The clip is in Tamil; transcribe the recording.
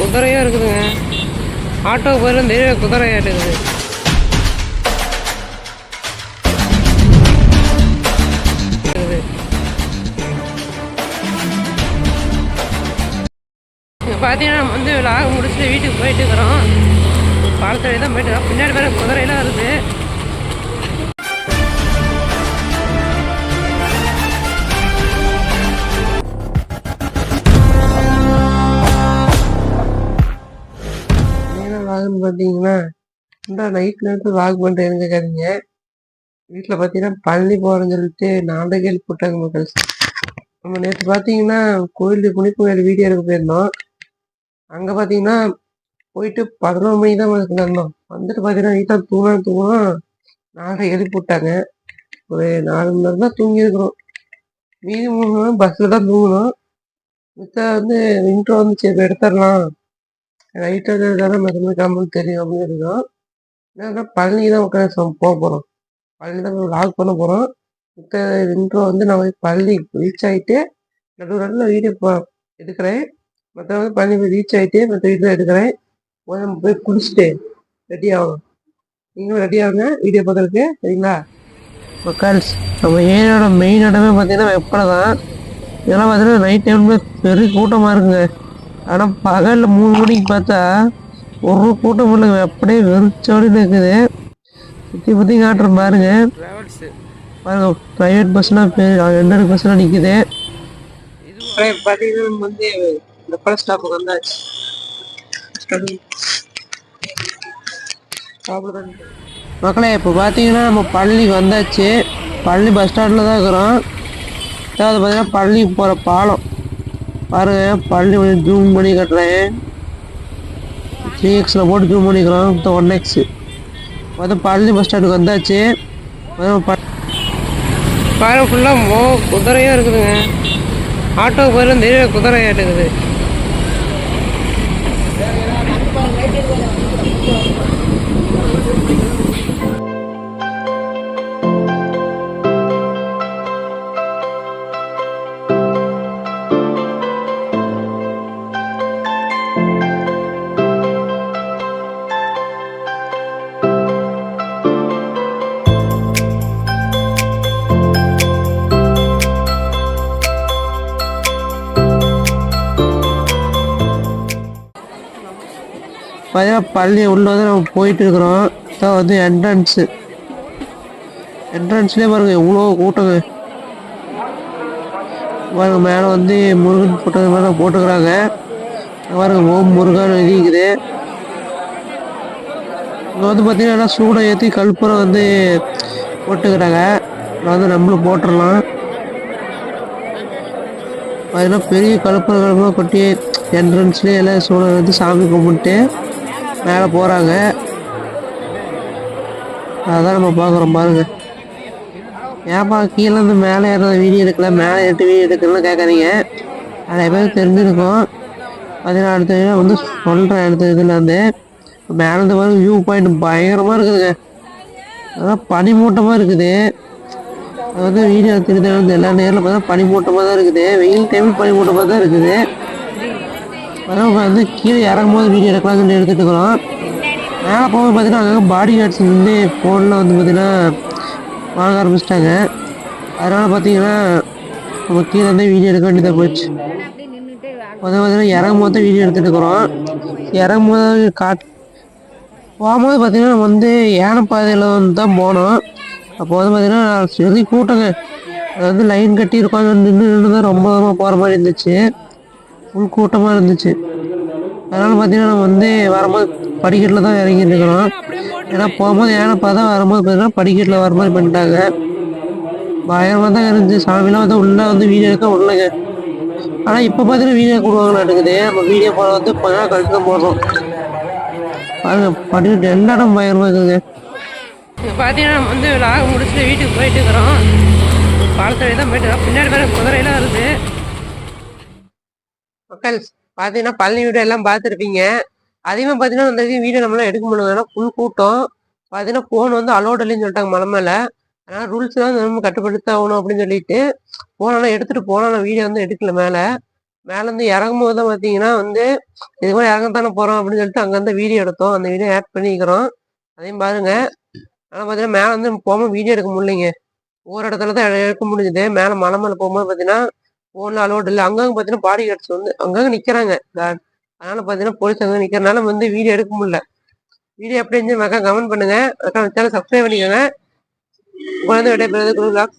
குதிரையாக இருக்குதுங்க ஆட்டோ போயிலும் தெரியல குதிரையாக இருக்குது இருக்குது. பார்த்தீங்கன்னா நம்ம வந்து லாக முடிச்சுட்டு வீட்டுக்கு போயிட்டு இருக்கிறோம் பாலத்தடி தான் போயிட்டு இருக்கோம். பின்னாடி வேற குதிரையெல்லாம் இருக்குது என்ன பார்த்தீங்கன்னா இந்த நைட் நேரத்தில் வாக் பண்ணுறேன்னு கேட்காதீங்க வீட்டில் பார்த்தீங்கன்னா பழனி போகிறேன்னு சொல்லிட்டு நாடகங்கள் போட்டாங்க மக்கள். நம்ம நேற்று பார்த்தீங்கன்னா கோயில் குனிப்பு கோயில் வீடியோ எடுக்க போயிருந்தோம். அங்கே பார்த்தீங்கன்னா போயிட்டு பதினோரு மணி தான் வந்து நடந்தோம் வந்துட்டு பார்த்தீங்கன்னா வீட்டில் தூங்கலாம் தூங்கலாம் நாலரை எழுப்பி போட்டாங்க ஒரு நாலு மணி நேரம் தான் தூங்கியிருக்கிறோம். மீதி மூணு நேரம் பஸ்ஸில் தான் தூங்கணும் மித்த வந்து இன்ட்ரோ வந்து சரி எடுத்துடலாம். ரைட்டாக தானே மெதுமே கம்மன் தெரியும் அப்படின்னு இருக்கோம் பழனி தான் உட்காந்து போக போகிறோம் பழனி தான் லாக் பண்ண போகிறோம் மித்த இன்ட்ரோ வந்து நான் போய் பழனி ரீச் ஆகிட்டு நடுவு நடுவில் வீடியோ எடுக்கிறேன். மற்ற வந்து பழனி போய் ரீச் ஆகிட்டு மற்ற வீடியோ எடுக்கிறேன். போய் நம்ம போய் குளிச்சுட்டு ரெடி ஆகணும். நீங்களும் ரெடி ஆகுங்க வீடியோ பார்க்கறதுக்கு. சரிங்களா? மக்கள்ஸ் நம்ம ஏரியோட மெயின் இடமே பார்த்தீங்கன்னா வெப்படை தான். இதெல்லாம் பார்த்தீங்கன்னா நைட் டைம்ல பெரிய கூட்டமாக இருக்குங்க. ஆனால் பகலில் மூணு மணிக்கு பார்த்தா ஒரு கூட்டம் இல்லைங்க அப்படியே வெறிச்சோடி இருக்குது சுற்றி பற்றி காட்டுறேன் பாருங்க. பாருங்க ப்ரைவேட் பஸ்லாம் ரெண்டரை பஸ்லாம் நிற்குது பார்த்தீங்கன்னா வந்து வெப்படை ஸ்டாப்புக்கு வந்தாச்சு. மக்களே இப்போ பார்த்தீங்கன்னா நம்ம பழனிக்கு வந்தாச்சு. பழனி பஸ் ஸ்டாண்டில் தான் இருக்கிறோம். அதாவது பார்த்தீங்கன்னா பழனிக்கு போகிற பாலம். பாருங்க பழனி கொஞ்சம் ஜூம் பண்ணி கட்டுறேன். த்ரீ எக்ஸில் போட்டு ஜூம் பண்ணிக்கிறோம். இப்போ ஒன் எக்ஸு பார்த்தா பழனி பஸ் ஸ்டாண்டுக்கு வந்தாச்சு. பாருங்க ஃபுல்லாக மோ குதிரையாக இருக்குதுங்க. ஆட்டோ போயிலும் தெரியல குதிரையாக பார்த்தீங்கன்னா பள்ளி உள்ள வந்து நம்ம போயிட்டு இருக்கிறோம் இதான் வந்து என்ட்ரன்ஸு என்ட்ரன்ஸ்லேயே பாருங்க எவ்வளோ கூட்டங்க. பாருங்க மேலே வந்து முருகன் போட்டது மேலே போட்டுக்கிறாங்க பாருங்க ஓம் முருகன் எழுதிக்குது இங்கே வந்து பார்த்தீங்கன்னா சூடை ஏற்றி கற்பூரம் வந்து போட்டுக்கிறாங்க வந்து நம்மளும் போட்டுடலாம். பார்த்தீங்கன்னா பெரிய கற்பூரம் கற்பூரம் கொட்டி என்ட்ரன்ஸ்லேயே எல்லாம் சூடை வந்து சாமி கும்பிட்டு மேலே போகிறாங்க அதான் நம்ம பார்க்குறோம் பாருங்க. ஏன்ப்பா கீழேருந்து மேலே ஏறுறது வீடியோ எடுக்கல. மேலே ஏறிட்டு வீடியோ எடுக்கலன்னு கேட்காதீங்க. நிறைய பேர் தெரிஞ்சிருக்கும். பார்த்தீங்கன்னா அடுத்த வந்து சொல்கிறேன் அடுத்த இதில் வந்து பாருங்க வியூ பாயிண்ட் பயங்கரமாக இருக்குதுங்க. அதான் பனிமூட்டமாக இருக்குது. அது வந்து வீடியோ எடுத்துக்கிட்டு வந்து எல்லா நேரில் பார்த்தா பனிமூட்டமாக தான் இருக்குது. வெயில் டைமில் பனிமூட்டமாக தான் இருக்குது. அதான் வந்து கீழே இறங்கும் போது வீடியோ எடுக்கலாம்னு எடுத்துகிட்டு இருக்கிறோம் மேலே போகும்போது பார்த்தீங்கன்னா அங்கே பாடி கார்ட்ஸ் வந்து ஃபோனில் வந்து பார்த்தீங்கன்னா வாங்க ஆரம்பிச்சிட்டாங்க. அதனால் பார்த்தீங்கன்னா நம்ம கீழே இருந்தே வீடியோ எடுக்க வேண்டியதாக போச்சு. முதல்ல பார்த்தீங்கன்னா இறங்கும் போது வீடியோ எடுத்துகிட்டு இருக்கிறோம் இறங்கும் போது காட் போகும்போது பார்த்தீங்கன்னா நம்ம வந்து யானை பாதையில் வந்து தான் போனோம். அப்போ வந்து பார்த்தீங்கன்னா சரி கூட்டங்க. அது வந்து லைன் கட்டி இருக்கோம் நின்று நின்று தான் ரொம்ப தூரமாக போகிற மாதிரி இருந்துச்சு. ஃபுல் கூட்டமாக இருந்துச்சு. அதனால் பார்த்தீங்கன்னா நம்ம வந்து வரும்போது படிக்கட்டில் தான் இறங்கிட்டு இருக்கிறோம். ஏன்னா போகும்போது ஏனப்பா பார்த்தா வரும்போது பார்த்தீங்கன்னா படிக்கட்டில் வர மாதிரி பண்ணிட்டாங்க. பயமாக தான் இருந்துச்சு. சாமிலாம் வந்து உள்ளே வந்து வீடியோ எடுக்க உள்ளங்க ஆனால் இப்போ பார்த்தீங்கன்னா வீடியோ கொடுவாங்க நம்ம வீடியோ போட வந்து கொஞ்சம் கழுத்து தான் போடுறோம். பாருங்க படிக்கட்டு எல்லா இடம் பயமாக இருக்குதுங்க பார்த்தீங்கன்னா நம்ம வந்து லாக முடிச்சுட்டு வீட்டுக்கு போயிட்டு இருக்கிறோம். பாலத்தடி தான் போயிட்டு இருக்கோம். பின்னாடி வேற குதிரையெல்லாம் இருக்குது மக்கள் பார்த்தீங்கன்னா பழனி வீடு எல்லாம் பார்த்துருப்பீங்க. அதிகமாக பார்த்தீங்கன்னா அந்த வீடியோ நம்மளாம் எடுக்க முடியல. ஏன்னா ஃபுல் கூட்டம். பார்த்தீங்கன்னா ஃபோன் வந்து அலோட் இல்லைன்னு சொல்லிட்டாங்க மலை மேலே. அதனால் ரூல்ஸ்லாம் நம்ம கட்டுப்படுத்த ஆகணும் அப்படின்னு சொல்லிட்டு ஃபோனெல்லாம் எடுத்துகிட்டு போனால் நான் வீடியோ வந்து எடுக்கல மேலே. மேலேருந்து இறங்கும்போது தான் பார்த்தீங்கன்னா வந்து இது கூட தானே போகிறோம் அப்படின்னு சொல்லிட்டு அங்கேருந்து வீடியோ எடுத்தோம். அந்த வீடியோ ஆட் பண்ணிக்கிறோம். அதையும் பாருங்க. ஆனால் பார்த்தீங்கன்னா மேலே வந்து போகும்போது வீடியோ எடுக்க முடியலைங்க. ஒரு இடத்துல தான் எடுக்க முடிஞ்சுது. மேலே மலை மேலே போகும்போது பார்த்தீங்கன்னா போன அலோட் இல்லை அங்கங்க பார்த்தீங்கன்னா பாடி கார்ட்ஸ் வந்து அங்கங்க நிற்கிறாங்க அதனால பார்த்தீங்கன்னா போலீஸ் அங்கே நிற்கிறனால வந்து வீடியோ எடுக்க முடியல. வீடியோ எப்படி இருந்துச்சு மக்கா கமெண்ட் பண்ணுங்க. மக்கள் சேனல் சப்ஸ்கிரைப் பண்ணிக்கோங்க. குழந்தை விடைபெறுவது குரு vlogs.